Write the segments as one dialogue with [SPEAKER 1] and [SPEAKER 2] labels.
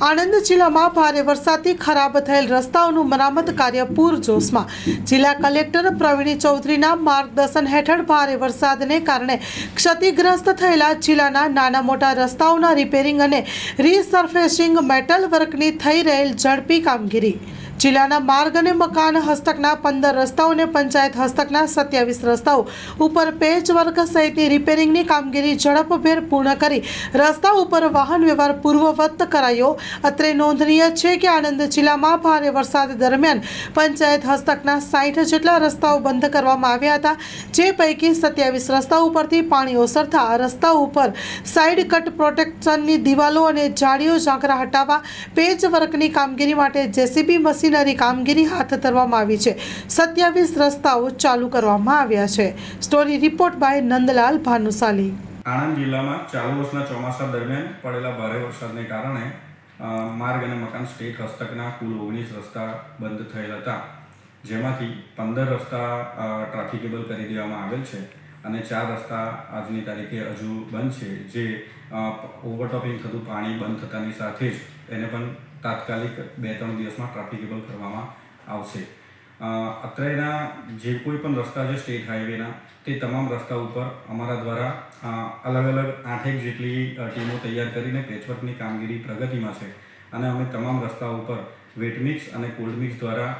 [SPEAKER 1] આણંદ જિલ્લામાં ભારે વરસાદથી ખરાબ થયેલ રસ્તાઓનું મરામત કાર્ય પૂરજોશમાં. જિલ્લા કલેક્ટર પ્રવીણી ચૌધરીના માર્ગદર્શન હેઠળ ભારે વરસાદને કારણે ક્ષતિગ્રસ્ત થયેલા જિલ્લાના નાના મોટા રસ્તાઓના રિપેરિંગ અને રીસર્ફેસિંગ મેટલ વર્કની થઈ રહેલ ઝડપી કામગીરી. જિલ્લાના માર્ગ અને મકાન હસ્તકના પંદર રસ્તાઓ અને પંચાયત હસ્તકના સત્યાવીસ રસ્તાઓ ઉપર પેચ વર્ક સહિતની રિપેરિંગની કામગીરી ઝડપભેર પૂર્ણ કરી રસ્તા ઉપર વાહન વ્યવહાર પૂર્વવત કરાયો. અત્રે નોંધનીય છે કે આણંદ જિલ્લામાં ભારે વરસાદ દરમિયાન પંચાયત હસ્તકના સાઠ જેટલા રસ્તાઓ બંધ કરવામાં આવ્યા હતા, જે પૈકી સત્યાવીસ રસ્તાઓ ઉપરથી પાણી ઓસરતા રસ્તા ઉપર સાઇડ કટ પ્રોટેક્શનની દિવાલો અને જાળીઓ ઝાંકરા હટાવવા પેચ વર્કની કામગીરી માટે જેસીબી મશીનરી કામગીરી હાથ ધરવામાં આવી છે. સત્યાવીસ રસ્તાઓ ચાલુ કરવામાં આવ્યા છે. Story report by Nandlal Bhanushali.
[SPEAKER 2] Anand જિલ્લામાં ચાલુ વર્ષના ચોમાસા દરમિયાન પડેલા ભારે વરસાદને કારણે માર્ગ અને મકાન સ્ટેટ હસ્તકના કુલ ઓગણીસ રસ્તા બંધ થયેલ હતા. જેમાંથી પંદર રસ્તા ટ્રાફિકેબલ કરી દેવામાં આવેલ છે. અને ચાર રસ્તા આજની તારીખે હજુ બંધ છે. જે ઓવરટોપિંગ થતું પાણી બંધ થતાની સાથે જ એને પણ તાત્કાલિક બે ત્રણ દિવસમાં ટ્રાફિકેબલ કરવામાં આવશે. અત્રેના જે કોઈ પણ રસ્તા છે સ્ટેટ હાઈવેના, તે તમામ રસ્તા ઉપર અમારા દ્વારા અલગ અલગ આઠેક જેટલી ટીમો તૈયાર કરીને પેચવર્કની કામગીરી પ્રગતિમાં છે. અને અમે તમામ રસ્તા ઉપર વેટ મિક્સ અને કોલ્ડ મિક્સ દ્વારા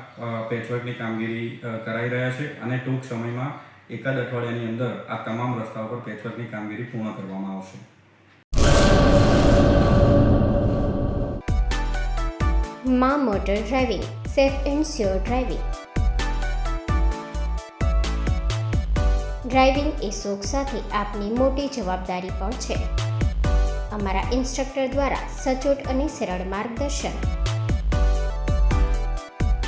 [SPEAKER 2] પેચવર્કની કામગીરી કરાવી રહ્યા છે. અને ટૂંક સમયમાં એકાદ અઠવાડિયાની અંદર આ તમામ રસ્તા ઉપર પેચવર્કની કામગીરી પૂર્ણ કરવામાં આવશે.
[SPEAKER 3] Maa motor driving, safe and sure driving. Driving એ શોખ સાથે આપની મોટી જવાબદારી પણ છે. અમારા ઇન્સ્ટ્રક્ટર દ્વારા સચોટ અને સરળ માર્ગદર્શન